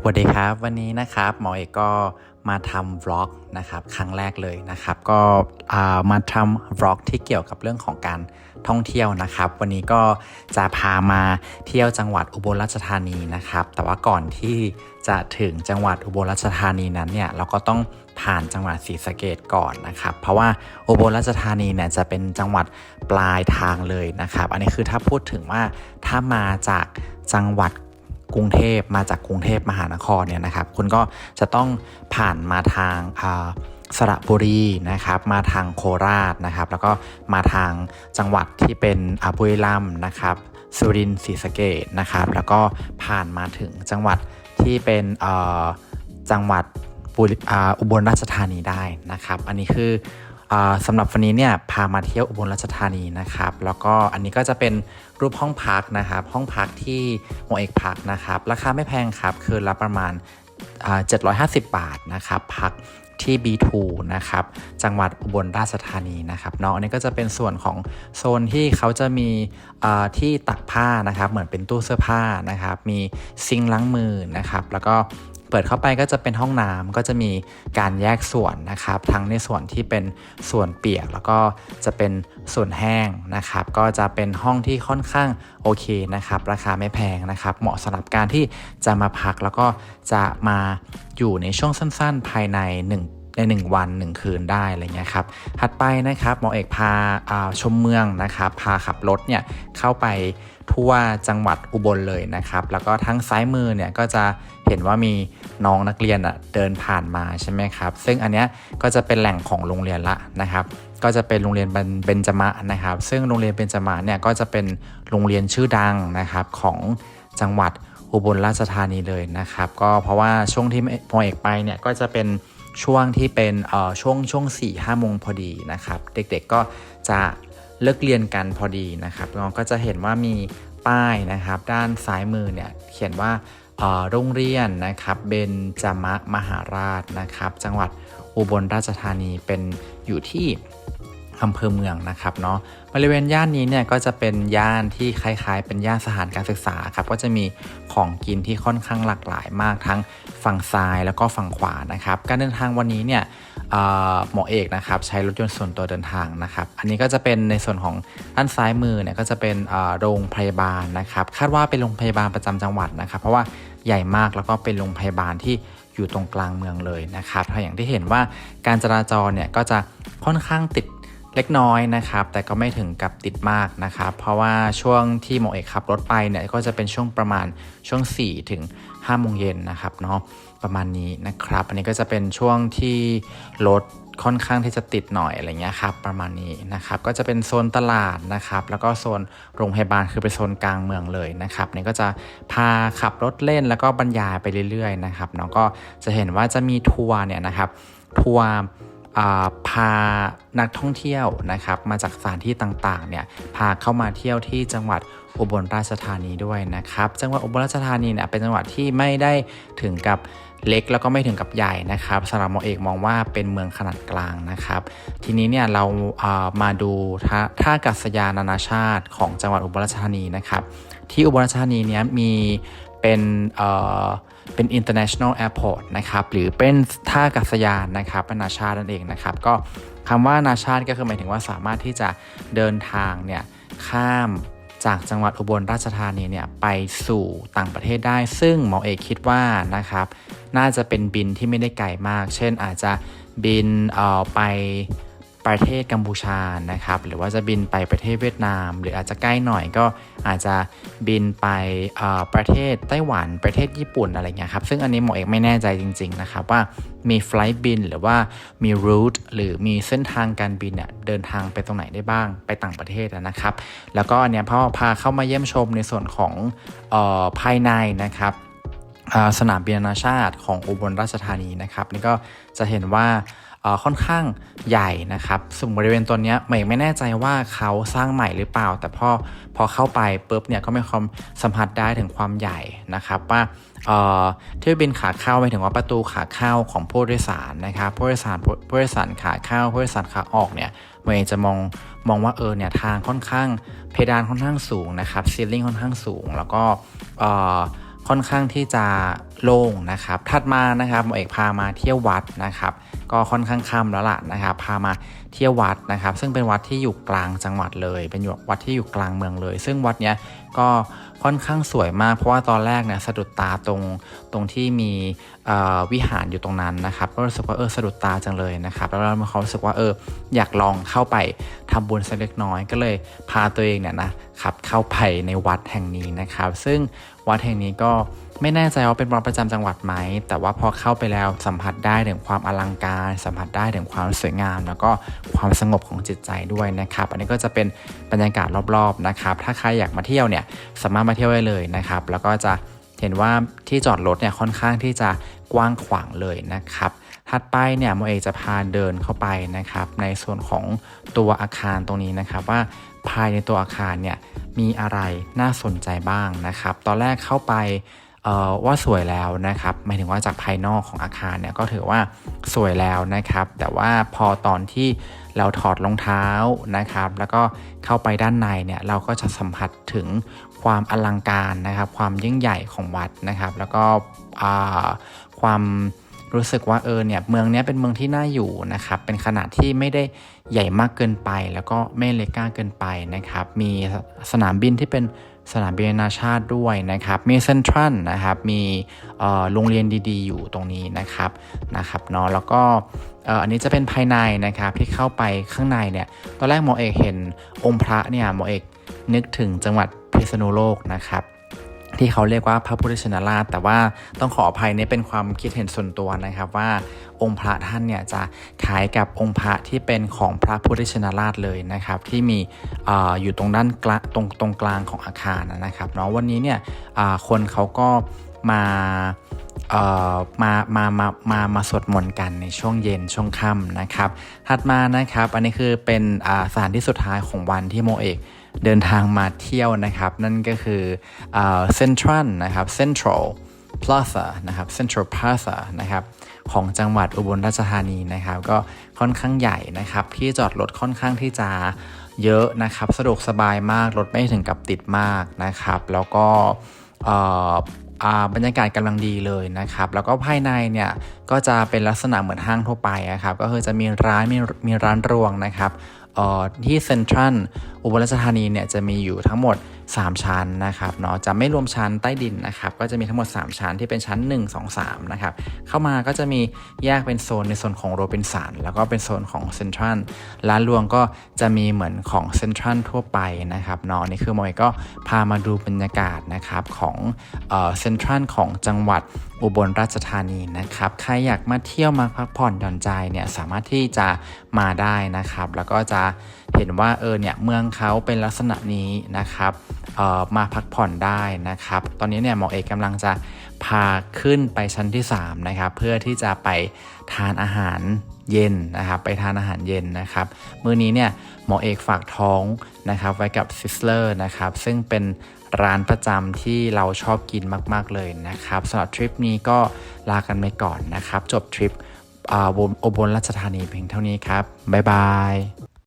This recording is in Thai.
สวัสดีครับ วันนี้นะครับหมอเอกก็มาทำวล็อกนะครับครั้งแรกเลยนะครับ ก็มาทำวล็อกที่เกี่ยวกับเรื่องของการท่องเที่ยวนะครับ วันนี้ก็จะพามาเที่ยวจังหวัดอุบลราชธานีนะครับ แต่ว่าก่อนที่จะถึงจังหวัดอุบลราชธานีนั้นเนี่ยเราก็ต้องผ่านจังหวัดศรีสะเกดก่อนนะครับ เพราะว่าอุบลราชธานีเนี่ยจะเป็นจังหวัดปลายทางเลยนะครับ อันนี้คือถ้าพูดถึงว่าถ้ามาจากจังหวัด กรุงเทพมาจากกรุงเทพมหานครเนี่ยนะครับ คุณก็จะต้องผ่านมาทางสระบุรีนะครับมาทางโคราชนะครับ แล้วก็มาทางจังหวัดที่เป็นอบุรีรัมย์นะครับสุรินทร์ศรีสะเกดนะครับ แล้วก็ผ่านมาถึงจังหวัดที่เป็นจังหวัดอุบลราชธานีได้นะครับ อันนี้คือ สำหรับวันนี้เนี่ยพามาเที่ยวอุบลราชธานีนะครับ แล้วก็อันนี้ก็จะเป็นรูปห้องพักนะครับ ห้องพักที่หมอเอกพักนะครับ ราคาไม่แพงครับ คือละประมาณอ่า750 บาทนะครับ พักที่ B2 นะครับ จังหวัดอุบลราชธานีนะครับเนาะอันนี้ก็จะเป็นส่วนของโซนที่เขาจะมีที่ตักผ้านะครับ เหมือนเป็นตู้เสื้อผ้านะครับ มีซิงล้างมือนะครับ แล้วก็ เปิดเข้าไปก็จะเป็นห้องน้ำก็จะมีการแยกส่วนนะครับ ทั้งในส่วนที่เป็นส่วนเปียก แล้วก็จะเป็นส่วนแห้งนะครับ ก็จะเป็นห้องที่ค่อนข้างโอเคนะครับ ราคาไม่แพงนะครับ เหมาะสำหรับการที่จะมาพักแล้วก็จะมาอยู่ในช่วงสั้น ๆ ภายใน 1 ใน 1 วัน 1 คืนได้อะไรเงี้ยครับถัดไปนะครับหมอเอกพาาชมเมืองนะครับพาขับรถเนี่ยเข้าไปทั่วจังหวัดอุบลเลยนะครับ แล้วก็ทั้งซ้ายมือเนี่ยก็จะเห็นว่ามีน้องนักเรียนอะเดินผ่านมาใช่ไหมครับ ซึ่งอันเนี้ยก็จะเป็นแหล่งของโรงเรียนละนะครับ ก็จะเป็นโรงเรียนเบญจมะนะครับ ซึ่งโรงเรียนเบญจมะเนี่ยก็จะเป็นโรงเรียนชื่อดังนะครับของจังหวัดอุบลราชธานีเลยนะครับ ก็เพราะว่าช่วงที่หมอเอกไปเนี่ยก็จะเป็น ช่วงที่เป็นเอ่อช่วงช่วง4ี่ห้าโมงพอดีนะครับ เด็กๆก็จะเลิกเรียนกันพอดีนะครับเราก็จะเห็นว่ามีป้ายนะครับ ด้านซ้ายมือเนี่ยเขียนว่าเอ่อโรงเรียนนะครับเบนจามะมหาราชนะครับ จังหวัดอุบลราชธานีเป็นอยู่ที่ อำเภอเมืองนะครับเนาะบริเวณย่านนี้เนี่ยก็จะเป็นย่านที่คล้ายๆ เป็นย่านสถานการศึกษาครับก็จะมีของกินที่ค่อนข้างหลากหลายมากทั้งฝั่งซ้ายแล้วก็ฝั่งขวานะครับ การเดินทางวันนี้เนี่ยหมอเอกนะครับใช้รถยนต์ส่วนตัวเดินทางนะครับ อันนี้ก็จะเป็นในส่วนของด้านซ้ายมือเนี่ยก็จะเป็นโรงพยาบาลนะครับ คาดว่าเป็นโรงพยาบาลประจำจังหวัดนะครับ เพราะว่าใหญ่มากแล้วก็เป็นโรงพยาบาลที่อยู่ตรงกลางเมืองเลยนะครับถ้าอย่างที่เห็นว่าการจราจรเนี่ยก็จะค่อนข้างติด เล็กน้อยนะครับ แต่ก็ไม่ถึงกับติดมากนะครับ เพราะว่าช่วงที่หมอเอกขับรถไปเนี่ยก็จะเป็นช่วงประมาณช่วง 4 ถึง5โมงเย็นนะครับเนาะประมาณนี้นะครับ อันนี้ก็จะเป็นช่วงที่รถค่อนข้างที่จะติดหน่อยอะไรเงี้ยครับประมาณนี้นะครับก็จะเป็นโซนตลาดนะครับ แล้วก็โซนโรงพยาบาลคือเป็นโซนกลางเมืองเลยนะครับนี่ก็จะพาขับรถเล่นแล้วก็บรรยายไปเรื่อยๆนะครับเนาะก็จะเห็นว่าจะมีทัวร์เนี่ยนะครับทัวร์ พานักท่องเที่ยวนะครับมาจากสถานที่ต่างๆเนี่ยพาเข้ามาเที่ยวที่จังหวัดอุบลราชธานีด้วยนะครับ จังหวัดอุบลราชธานีเนี่ยเป็นจังหวัดที่ไม่ได้ถึงกับเล็กแล้วก็ไม่ถึงกับใหญ่นะครับสำหรับหมอเอกมองว่าเป็นเมืองขนาดกลางนะครับ ทีนี้เนี่ยเราามาดูท่าท่าอากาศยานนานาชาติของจังหวัดอุบลราชธานีนะครับ ที่อุบลราชธานีเนี้ยมีเป็นเอ่อ เป็น international airport นะครับ หรือเป็นท่าอากาศยานนะครับนานาชาตินั่นเองนะครับ ก็คำว่านานาชาติก็คือหมายถึงว่าสามารถที่จะเดินทางเนี่ยข้ามจากจังหวัดอุบลราชธานีเนี่ยไปสู่ต่างประเทศได้ ซึ่งหมอเอกคิดว่านะครับ น่าจะเป็นบินที่ไม่ได้ไกลมาก เช่นอาจจะบินเอ่อไป ประเทศกัมพูชานะครับ หรือว่าจะบินไปประเทศเวียดนาม หรืออาจจะใกล้หน่อยก็อาจจะบินไปประเทศไต้หวันประเทศญี่ปุ่นอะไรเงี้ยครับซึ่งอันนี้หมอเอกไม่แน่ใจจริง ๆ นะครับ ว่ามีไฟล์บินหรือว่ามีรูทหรือมีเส้นทางการบินเนี่ยเดินทางไปตรงไหนได้บ้างไปต่างประเทศนะครับ แล้วก็อันเนี้ยพ่อพาเข้ามาเยี่ยมชมในส่วนของออภายในนะครับสนามบินนานาชาติของอุบลราชธานีนะครับนี่ก็จะเห็นว่า ค่อนข้างใหญ่นะครับส่วนบริเวณตัวนี้ใหม่ไม่แน่ใจว่าเขาสร้างใหม่หรือเปล่า แต่พอพอเข้าไปปุ๊บเนี่ยก็มีความสัมผัสได้ถึงความใหญ่นะครับว่าเที่ยวบินขาเข้าไปถึงว่าประตูขาเข้าของผู้โดยสารนะครับผู้โดยสารผู้โดยสารขาเข้าผู้โดยสารขาออกเนี่ยเมย์จะมองมองว่าเออเนี่ยทางค่อนข้างเพดานค่อนข้างสูงนะครับซีลิ่งค่อนข้างสูง แล้วก็ค่อนข้างที่จะโล่งนะครับ ถัดมานะครับหมอเอกพามาเที่ยววัดนะครับ ก็ค่อนข้างค่ำแล้วล่ะนะครับ พามา ที่ยวัดนะครับ ซึ่งเป็นวัดที่อยู่กลางจังหวัดเลย เป็นวัดที่อยู่กลางเมืองเลย ซึ่งวัดเนี้ยก็ค่อนข้างสวยมาก เพราะว่าตอนแรกเนี่ยสะดุดตาตรงตรงที่มีวิหารอยู่ตรงนั้นนะครับก็รู้สึกว่าเออสะดุดตาจังเลยนะครับแล้วเรามีความรู้สึกว่าเอออยากลองเข้าไปทำบุญสักเล็กน้อยก็เลยพาตัวเองเนี่ยนะครับเข้าไปในวัดแห่งนี้นะครับ ซึ่งวัดแห่งนี้ก็ไม่แน่ใจว่าเป็นวัดประจำจังหวัดไหม แต่ว่าพอเข้าไปแล้วสัมผัสได้ถึงความอลังการ สัมผัสได้ถึงความสวยงาม แล้วก็ความสงบของจิตใจด้วยนะครับ อันนี้ก็จะเป็นบรรยากาศรอบๆนะครับ ถ้าใครอยากมาเที่ยวเนี่ยสามารถมาเที่ยวได้เลยนะครับ แล้วก็จะเห็นว่าที่จอดรถเนี่ยค่อนข้างที่จะกว้างขวางเลยนะครับถัดไปเนี่ยโมเอกจะพาเดินเข้าไปนะครับ ในส่วนของตัวอาคารตรงนี้นะครับ ว่าภายในตัวอาคารเนี่ยมีอะไรน่าสนใจบ้างนะครับ ตอนแรกเข้าไป ว่าสวยแล้วนะครับหมายถึงว่าจากภายนอกของอาคารเนี่ยก็ถือว่าสวยแล้วนะครับ แต่ว่าพอตอนที่เราถอดรองเท้านะครับ แล้วก็เข้าไปด้านในเนี่ยเราก็จะสัมผัสถึงความอลังการนะครับ ความยิ่งใหญ่ของวัดนะครับ แล้วก็ความรู้สึกว่าเออเนี่ยเมืองนี้เป็นเมืองที่น่าอยู่นะครับเป็นขนาดที่ไม่ได้ใหญ่มากเกินไป แล้วก็ไม่เล็กก้าเกินไปนะครับ มีสนามบินที่เป็น สนามบินนานาชาติด้วยนะครับมีเซ็นทรัลนะครับมีโรงเรียนดีๆ อยู่ตรงนี้นะครับนะครับเนาะแล้วก็อันนี้จะเป็นภายในนะครับที่เข้าไปข้างในเนี่ยตอนแรกหมอเอกเห็นองค์พระเนี่ยหมอเอกนึกถึงจังหวัดพิษณุโลกนะครับ ที่เขาเรียกว่าพระพุทธชินราช แต่ว่าต้องขออภัยเนี่ยเป็นความคิดเห็นส่วนตัวนะครับว่าองค์พระท่านเนี่ยจะคล้ายกับองค์พระที่เป็นของพระพุทธชินราชเลยนะครับที่มีออยู่ตรงด้านกลางตรงตรงกลางของอาคารนะครับเนาะวันนี้เนี่ยคนเขาก็มามามามามามาสวดมนต์กันในช่วงเย็นช่วงค่ำนะครับถัดมานะครับ อันนี้คือเป็นสถานที่สุดท้ายของวันที่โมเอก เดินทางมาเที่ยวนะครับ นั่นก็คือเซ็นทรัลนะครับ Central Plaza นะครับ Central Plaza นะครับของจังหวัดอุบลราชธานีนะครับ ก็ค่อนข้างใหญ่นะครับที่จอดรถค่อนข้างที่จะเยอะนะครับสะดวกสบายมากรถไม่ถึงกับติดมากนะครับ แล้วก็บรรยากาศกำลังดีเลยนะครับ แล้วก็ภายในเนี่ยก็จะเป็นลักษณะเหมือนห้างทั่วไปนะครับ ก็คือจะมีร้านมีมีร้านรวงนะครับ ที่เซ็นทรัลอุบลราชธานีเนี่ยจะมีอยู่ทั้งหมด 3 ชั้นนะครับเนาะจะไม่รวมชั้นใต้ดินนะครับก็จะมีทั้งหมด 3 ชั้นที่เป็นชั้น 1 2 3นะครับเข้ามาก็จะมีแยกเป็นโซนในโซนของโรบินสันแล้วก็เป็นโซนของเซ็นทรัลร้านรวงก็จะมีเหมือนของเซ็นทรัลทั่วไปนะครับเนาะนี่คือมอยก็พามาดูบรรยากาศนะครับของเซ็นทรัลของจังหวัดอุบลราชธานีนะครับใครอยากมาเที่ยวมาพักผ่อนหย่อนใจเนี่ยสามารถที่จะมาได้นะครับ แล้วก็จะ เห็นว่าเออเนี่ยเมืองเขาเป็นลักษณะนี้นะครับออมาพักผ่อนได้นะครับ ตอนนี้เนี่ยหมอเอกกำลังจะพาขึ้นไปชั้นที่3นะครับเพื่อที่จะไปทานอาหารเย็นนะครับไปทานอาหารเย็นนะครับมื้อนี้เนี่ยหมอเอกฝากท้องนะครับไว้กับซิสเลอร์นะครับซึ่งเป็นร้านประจำที่เราชอบกินมาก ๆ เลยนะครับสำหรับทริปนี้ก็ลากันไปก่อนนะครับ จบทริปอุบลราชธานีเพียงเท่านี้ครับ บ๊ายบาย